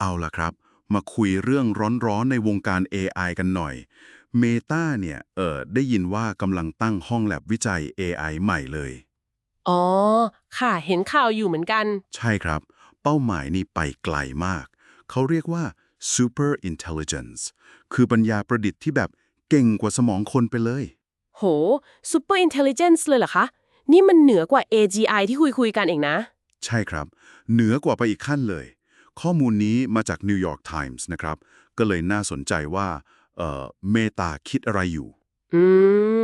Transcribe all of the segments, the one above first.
เอาล่ะครับ มาคุยเรื่องร้อนๆในวงการ AI กันหน่อย Meta เนี่ยเออได้ยินว่ากำลังตั้งห้องแลบวิจัย AI ใหม่เลย อ๋อ ค่ะ เห็นข่าวอยู่เหมือนกัน ใช่ครับ เป้าหมายนี่ไปไกลมาก เขาเรียกว่า super intelligence คือปัญญาประดิษฐ์ที่แบบเก่งกว่าสมองคนไปเลย โห super intelligence เลยเหรอคะ นี่มันเหนือกว่า AGI ที่คุยคุยๆกันเองนะ ใช่ครับ เหนือกว่าไปอีกขั้นเลย ข้อมูลนี้มาจาก New York Times นะครับ ก็เลยน่าสนใจว่าเอ่อเมตาคิดอะไรอยู่ อื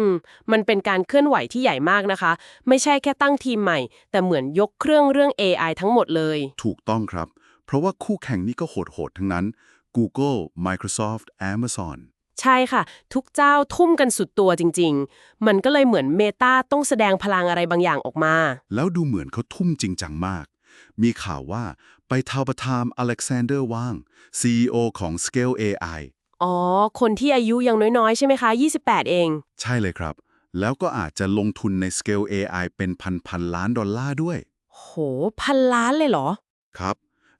ม มันเป็นการเคลื่อนไหวที่ใหญ่มากนะคะ ไม่ใช่แค่ตั้งทีมใหม่ แต่เหมือนยกเครื่องเรื่อง AI ทั้งหมดเลย ถูกต้องครับ เพราะว่าคู่แข่งนี่ก็โหดๆทั้งนั้น Google Microsoft Amazon ใช่ค่ะ ทุกเจ้าทุ่มกันสุดตัวจริง ๆ มันก็เลยเหมือนเมตาต้องแสดงพลังอะไรบางอย่างออกมา แล้วดูเหมือนเขาทุ่มจริงจังมาก มีข่าวว่าไปทาบทามอเล็กซานเดอร์ว่าง CEO ของ Scale AI อ๋อ คนที่อายุยังน้อยๆ ใช่ไหมคะ 28 เอง ใช่เลยครับ แล้วก็อาจจะลงทุนใน Scale AI เป็นพันพันล้านดอลลาร์ด้วย โห พันล้านเลยเหรอ ครับ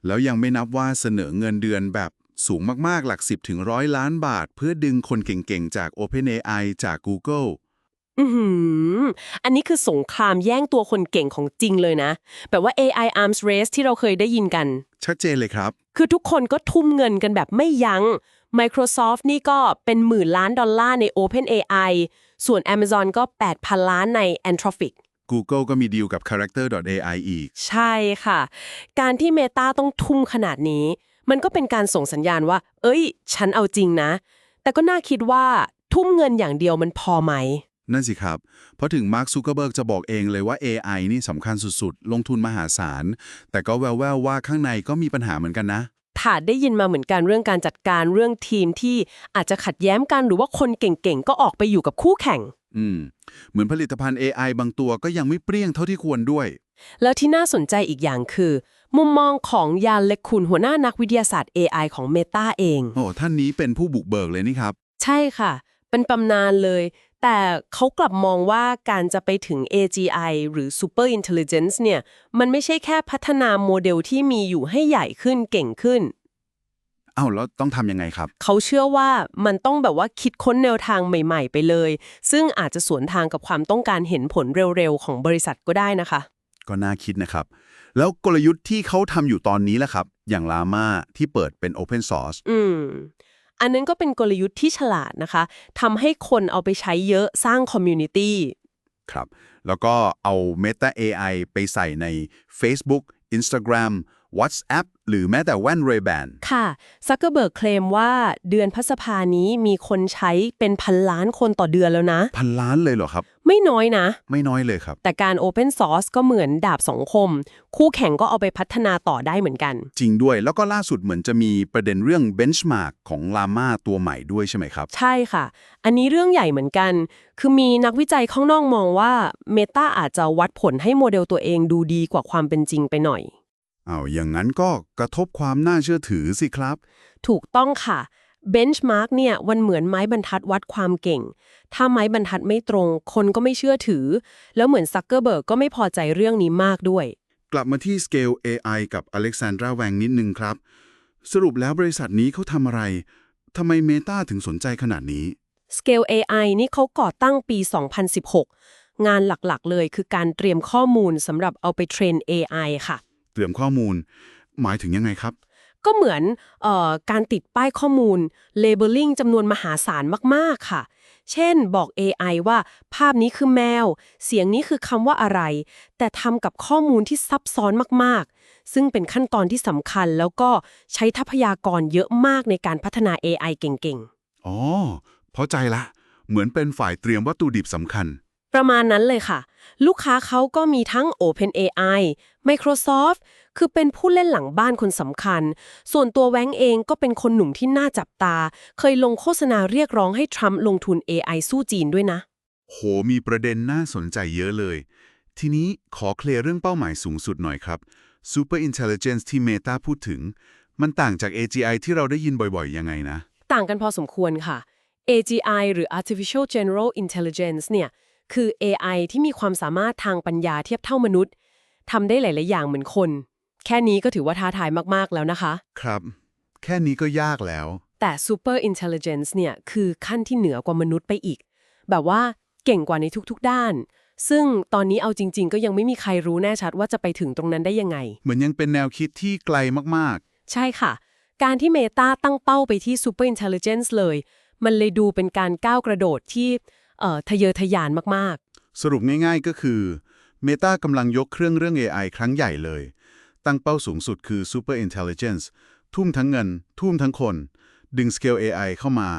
แล้วยังไม่นับว่าเสนอเงินเดือนแบบสูงมากๆ หลัก 10 ถึงร้อยล้านบาท เพื่อดึงคนเก่งๆ จาก OpenAI จาก Google อือหืออันนี้คือสงครามแย่งตัวคนเก่งของจริงเลยนะ แบบว่า AI arms race ที่เราเคยได้ยินกัน ชัดเจนเลยครับ คือทุกคนก็ทุ่มเงินกันแบบไม่ยัง้ง Microsoft นี่ก็เป็นหมื่นล้านดอลลาร์ใน OpenAI ส่วน Amazon ก็ 8,000 ล้านใน Anthropic Google ก็มีดีลกับ Character.ai อีก ใช่ค่ะ การที่ Meta ต้องทุ่มขนาดนี้ มันก็เป็นการส่งสัญญาณว่า เอ้ย ฉันเอาจริงนะ แต่ก็น่าคิดว่าทุ่มเงินอย่างเดียวมันพอไหม นั่นสิครับ เพราะถึงมาร์คซูเกอร์เบิร์กจะบอกเองเลยว่า AI นี่สำคัญสุดๆ ลงทุนมหาศาล แต่ก็แววๆว่าข้างในก็มีปัญหาเหมือนกันนะถาดได้ยินมาเหมือนกันเรื่องการจัดการเรื่องทีมที่อาจจะขัดแย้งกันหรือว่าคนเก่งๆ ก็ออกไปอยู่กับคู่แข่ง อืม เหมือนผลิตภัณฑ์ AI บางตัวก็ยังไม่เปรี้ยงเท่าที่ควรด้วย แล้วที่น่าสนใจอีกอย่างคือ มุมมองของยานเล็กคุณหัวหน้านักวิทยาศาสตร์ AI ของ Meta เอง โอ้ท่านนี้เป็นผู้บุกเบิกเลยนี่ครับ ใช่ค่ะ เป็นตำนานเลย แต่เขากลับมองว่าการจะไปถึง AGI หรือ Super Intelligence เนี่ย มันไม่ใช่แค่พัฒนาโมเดลที่มีอยู่ให้ใหญ่ขึ้นเก่งขึ้น เอ้าแล้วต้องทำยังไงครับ เขาเชื่อว่ามันต้องแบบว่าคิดค้นแนวทางใหม่ๆ ไปเลย ซึ่งอาจจะสวนทางกับความต้องการเห็นผลเร็วๆ ของบริษัทก็ได้นะคะ ก็น่าคิดนะครับ แล้วกลยุทธ์ที่เขาทำอยู่ตอนนี้ล่ะครับ อย่างลาม่าที่เปิดเป็น Open Source อืม อันนั้นก็เป็นกลยุทธ์ที่ฉลาดนะคะทำให้คนเอาไปใช้เยอะสร้างคอมมูนิตี้ครับ แล้วก็เอา Meta AI ไปใส่ใน Facebook Instagram WhatsApp หรือแม้แต่แว่น Ray-Ban ค่ะซักเกอร์เบิร์กเคลมว่าเดือนพฤษภานี้มีคนใช้เป็นพันล้านคนต่อเดือนแล้วนะ พันล้านเลยเหรอครับ ไม่น้อยนะ ไม่น้อยเลยครับ แต่การ Open Source ก็เหมือนดาบสองคม คู่แข่งก็เอาไปพัฒนาต่อได้เหมือนกัน จริงด้วยแล้วก็ล่าสุดเหมือนจะมีประเด็นเรื่อง benchmark ของ Llama ตัวใหม่ด้วยใช่ไหมครับ ใช่ค่ะ อันนี้เรื่องใหญ่เหมือนกัน คือมีนักวิจัยข้างนอกมองว่า Meta อาจจะวัดผลให้โมเดลตัวเองดูดีกว่าความเป็นจริงไปหน่อยเอาวอย่างนั้นก็กระทบความน่าเชื่อถือสิครับ ถูกต้องค่ะ Benchmark เนี่ยมันเหมือนไม้บรรทัดวัดความเก่ง ถ้าไม้บรรทัดไม่ตรง คนก็ไม่เชื่อถือ แล้วเหมือนซักเกอร์เบิร์กก็ไม่พอใจเรื่องนี้มากด้วย กลับมาที่ Scale AI กับอเล็กซานดราแวงนิดนึงครับ สรุปแล้วบริษัทนี้เขาทำอะไรทำไม Meta ถึงสนใจขนาดนี้ Scale AI นี่เขาก่อตั้งปี 2016 งานหลักๆเลยคือการเตรียมข้อมูลสำหรับเอาไปเทรน AI ค่ะ เตรียมข้อมูล หมายถึงยังไงครับ ก็เหมือนเออการติดป้ายข้อมูล labeling จำนวนมหาศาลมาก ๆ ค่ะ เช่นบอก AI ว่าภาพนี้คือแมว เสียงนี้คือคำว่าอะไร แต่ทำกับข้อมูลที่ซับซ้อนมาก ๆ ซึ่งเป็นขั้นตอนที่สำคัญแล้วก็ใช้ทรัพยากรเยอะมากในการพัฒนา AI เก่ง ๆ อ๋อเข้าใจละ เหมือนเป็นฝ่ายเตรียมวัตถุดิบสำคัญ ประมาณนั้นเลยค่ะ ลูกค้าเขาก็มีทั้ง OpenAI Microsoft คือเป็นผู้เล่นหลังบ้านคนสำคัญ ส่วนตัวแวงเองก็เป็นคนหนุ่มที่น่าจับตา เคยลงโฆษณาเรียกร้องให้ทรัมป์ลงทุน AI สู้จีนด้วยนะ โห มีประเด็นน่าสนใจเยอะเลย ทีนี้ขอเคลียร์เรื่องเป้าหมายสูงสุดหน่อยครับ Super Intelligence ที่ Meta พูดถึง มันต่างจาก AGI ที่เราได้ยินบ่อยๆ ยังไงนะ ต่างกันพอสมควรค่ะ AGI หรือ Artificial General Intelligence เนี่ย คือ AI ที่มีความสามารถทางปัญญาเทียบเท่ามนุษย์ทำได้หลาย ๆ อย่างเหมือนคน แค่นี้ก็ถือว่าท้าทายมาก ๆ แล้วนะคะ ครับ แค่นี้ก็ยากแล้ว แต่ super intelligence เนี่ยคือขั้นที่เหนือกว่ามนุษย์ไปอีก แบบว่าเก่งกว่าในทุก ๆ ด้าน ซึ่งตอนนี้เอาจริง ๆ ก็ยังไม่มีใครรู้แน่ชัดว่าจะไปถึงตรงนั้นได้ยังไง เหมือนยังเป็นแนวคิดที่ไกลมากใช่ค่ะ การที่ Meta ตั้งเป้าไปที่ super intelligence เลย มันเลยดูเป็นการก้าวกระโดดที่เอ่อ ทะเยอทะยานมากๆ สรุปง่ายๆก็คือ Meta กำลังยกเครื่องเรื่อง AI ครั้งใหญ่เลย ตั้งเป้าสูงสุดคือ Super Intelligence ทุ่มทั้งเงิน ทุ่มทั้งคน ดึง Scale AI เข้ามา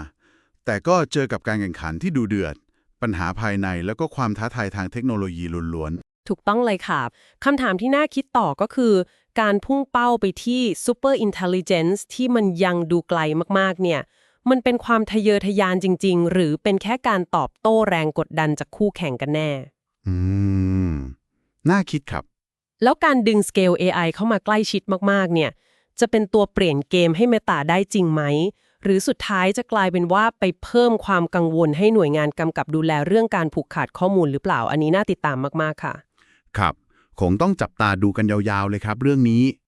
แต่ก็เจอกับการแข่งขันที่ดูเดือด ปัญหาภายในแล้วก็ความท้าทายทางเทคโนโลยีล้วนๆ ถูกต้องเลยค่ะคำถามที่น่าคิดต่อก็คือ การพุ่งเป้าไปที่ super intelligence ที่มันยังดูไกลมากๆเนี่ย มันเป็นความทะเยอทะยานจริง ๆ หรือเป็นแค่การตอบโต้แรงกดดันจากคู่แข่งกันแน่ๆอืม น่าคิดครับ แล้วการดึง scale AI เข้ามาใกล้ชิดมากๆ เนี่ย จะเป็นตัวเปลี่ยนเกมให้เมตาได้จริงไหม หรือสุดท้ายจะกลายเป็นว่าไปเพิ่มความกังวลให้หน่วยงานกำกับดูแลเรื่องการผูกขาดข้อมูลหรือเปล่า อันนี้น่าติดตามมากๆ ค่ะ ครับ คงต้องจับตาดูกันยาวๆ เลยครับ เรื่องนี้